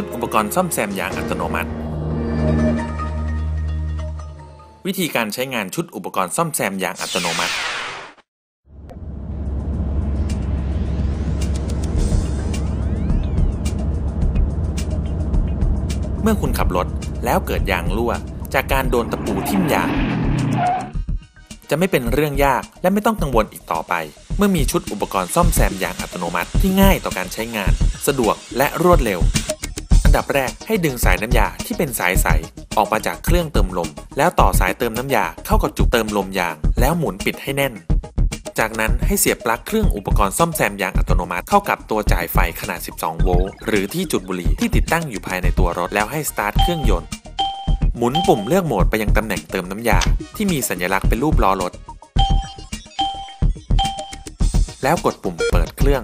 ชุดอุปกรณ์ซ่อมแซมยางอัตโนมัติ วิธีการใช้งานชุดอุปกรณ์ซ่อมแซมยางอัตโนมัติ เมื่อคุณขับรถแล้วเกิดยางรั่ว จากการโดนตะปูทิ่มยางจะไม่เป็นเรื่องยากและไม่ต้องกังวลอีกต่อไป เมื่อมีชุดอุปกรณ์ซ่อมแซมยางอัตโนมัติที่ง่ายต่อการใช้งาน สะดวกและรวดเร็ว อันดับแรกให้ดึงสายน้ำยาที่เป็นสายใส ออกมาจากเครื่องเติมลม แล้วต่อสายเติมน้ำยาเข้ากับจุกเติมลมยาง แล้วหมุนปิดให้แน่น จากนั้นให้เสียบปลั๊กเครื่องอุปกรณ์ซ่อมแซมยางอัตโนมัติเข้ากับตัวจ่ายไฟขนาด 12 โวลต์หรือที่จุดบุหรี่ที่ติดตั้งอยู่ภายในตัวรถแล้วให้สตาร์ทเครื่องยนต์หมุนปุ่มเลือกโหมดไปยังตำแหน่งเติมน้ำยา ที่มีสัญลักษณ์เป็นรูปล้อรถ แล้วกดปุ่มเปิดเครื่อง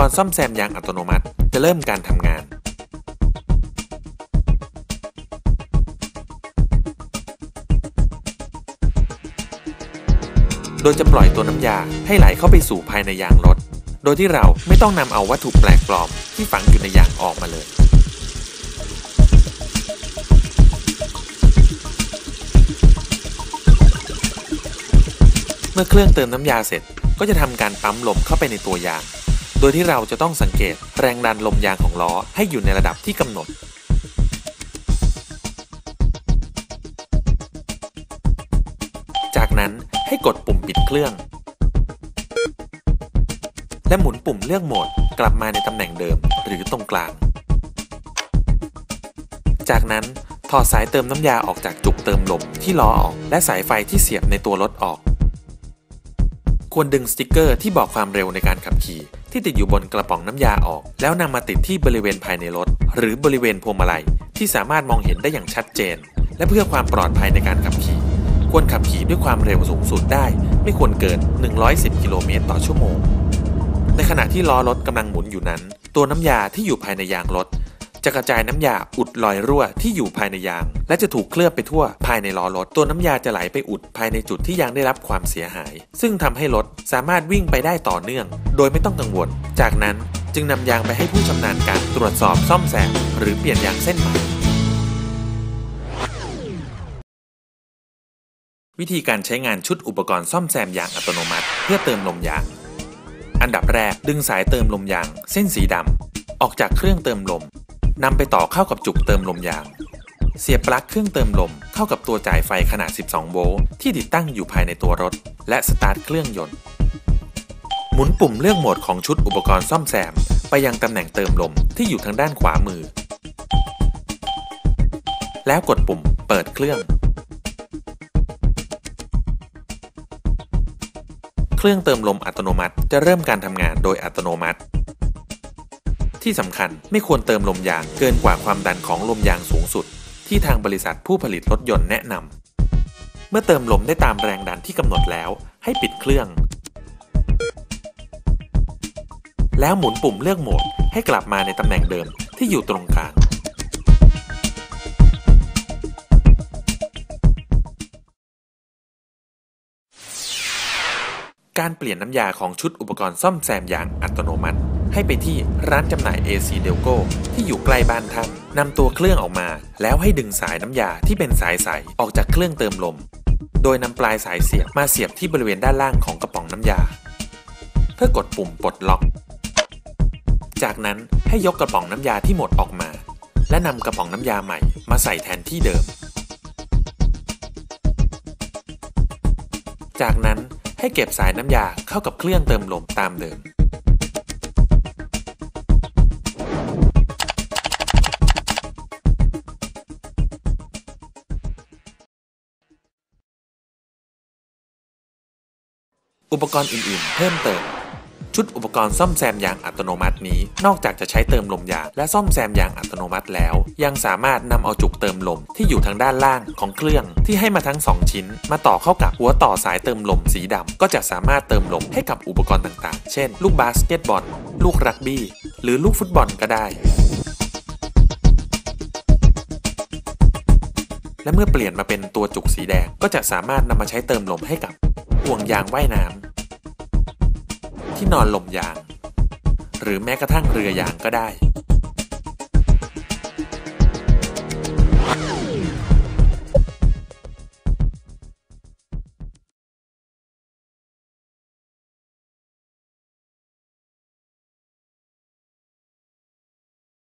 กรณ์ซ่อมแซมยางอัตโนมัติ จะเริ่มการทำงาน โดยจะปล่อยตัวน้ำยาให้ไหลเข้าไปสู่ภายในยางรถ โดยที่เราไม่ต้องนำเอาวัตถุแปลกปลอมที่ฝังอยู่ในยางออกมาเลยเมื่อเครื่องเติมน้ำยาเสร็จก็จะทำการปั๊มลมเข้าไปในตัวยาง โดยที่เราจะต้องสังเกตแรงดันลมยางของล้อให้อยู่ในระดับที่กำหนด จากนั้นให้กดปุ่มปิดเครื่อง และหมุนปุ่มเลือกโหมดกลับมาในตำแหน่งเดิมหรือตรงกลาง จากนั้นถอดสายเติมน้ำยาออกจากจุกเติมลมที่ล้อออก และสายไฟที่เสียบในตัวรถออก ควรดึงสติกเกอร์ที่บอกความเร็วในการขับขี่ ที่ติดอยู่บนกระป๋องน้ำยาออก แล้วนำมาติดที่บริเวณภายในรถ หรือบริเวณพวงมาลัย ที่สามารถมองเห็นได้อย่างชัดเจน และเพื่อความปลอดภัยในการขับขี่ ควรขับขี่ด้วยความเร็วสูงสุดได้ ไม่ควรเกิน 110 กิโลเมตรต่อชั่วโมง ในขณะที่ล้อรถกำลังหมุนอยู่นั้น ตัวน้ำยาที่อยู่ภายในยางรถ จะกระจายน้ำยาอุดรอยรั่วที่อยู่ภายในยาง และจะถูกเคลือบไปทั่วภายในล้อรถ ตัวน้ำยาจะไหลไปอุดภายในจุดที่ยางได้รับความเสียหาย ซึ่งทำให้รถสามารถวิ่งไปได้ต่อเนื่อง โดยไม่ต้องกังวล จากนั้นจึงนำยางไปให้ผู้ชำนาญการตรวจสอบซ่อมแซมหรือเปลี่ยนยางเส้นใหม่วิธีการใช้งานชุดอุปกรณ์ซ่อมแซมยางอัตโนมัติ เพื่อเติมลมยาง อันดับแรกดึงสายเติมลมยาง เส้นสีดำออกจากเครื่องเติมลม นำไปต่อเข้ากับจุกเติมลมยาง เสียบปลั๊กเครื่องเติมลมเข้ากับตัวจ่ายไฟขนาด 12 โวลต์ที่ติดตั้งอยู่ภายในตัวรถ และสตาร์ทเครื่องยนต์ หมุนปุ่มเลือกโหมดของชุดอุปกรณ์ซ่อมแซม ไปยังตำแหน่งเติมลมที่อยู่ทางด้านขวามือ แล้วกดปุ่มเปิดเครื่อง เครื่องเติมลมอัตโนมัติจะเริ่มการทำงานโดยอัตโนมัติ ที่สำคัญไม่ควรเติมลมยางเกินกว่าความดันของลมยางสูงสุด ที่ทางบริษัทผู้ผลิตรถยนต์แนะนำเมื่อเติมลมได้ตามแรงดันที่กำหนดแล้ว ให้ปิดเครื่อง แล้วหมุนปุ่มเลือกโหมดให้กลับมาในตำแหน่งเดิมที่อยู่ตรงกลางการเปลี่ยนน้ำยาของชุดอุปกรณ์ซ่อมแซมยางอัตโนมัติ ให้ไปที่ร้านจำหน่าย AC Delco ที่อยู่ใกล้บ้านท่านนำตัวเครื่องออกมา แล้วให้ดึงสายน้ำยาที่เป็นสายใสออกจากเครื่องเติมลม โดยนำปลายสายเสียบมาเสียบที่บริเวณด้านล่างของกระป๋องน้ำยา เพื่อกดปุ่มปลดล็อก จากนั้นให้ยกกระป๋องน้ำยาที่หมดออกมา และนำกระป๋องน้ำยาใหม่มาใส่แทนที่เดิม จากนั้นให้เก็บสายน้ำยาเข้ากับเครื่องเติมลมตามเดิม อุปกรณ์อื่น ๆ เพิ่มเติม ชุดอุปกรณ์ซ่อมแซมยางอัตโนมัตินี้ นอกจากจะใช้เติมลมยางและซ่อมแซมยางอัตโนมัติแล้ว ยังสามารถนำเอาจุกเติมลมที่อยู่ทางด้านล่างของเครื่องที่ให้มาทั้ง 2 ชิ้น มาต่อเข้ากับหัวต่อสายเติมลมสีดำก็จะสามารถเติมลมให้กับอุปกรณ์ต่าง ๆ เช่น ลูกบาสเกตบอล ลูกรักบี้ หรือลูกฟุตบอลก็ได้และเมื่อเปลี่ยนมาเป็นตัวจุกสีแดงก็จะสามารถนำมาใช้เติมลมให้กับ ห่วงยางว่ายน้ำที่นอนลมยาง หรือแม้กระทั่งเรือยางก็ได้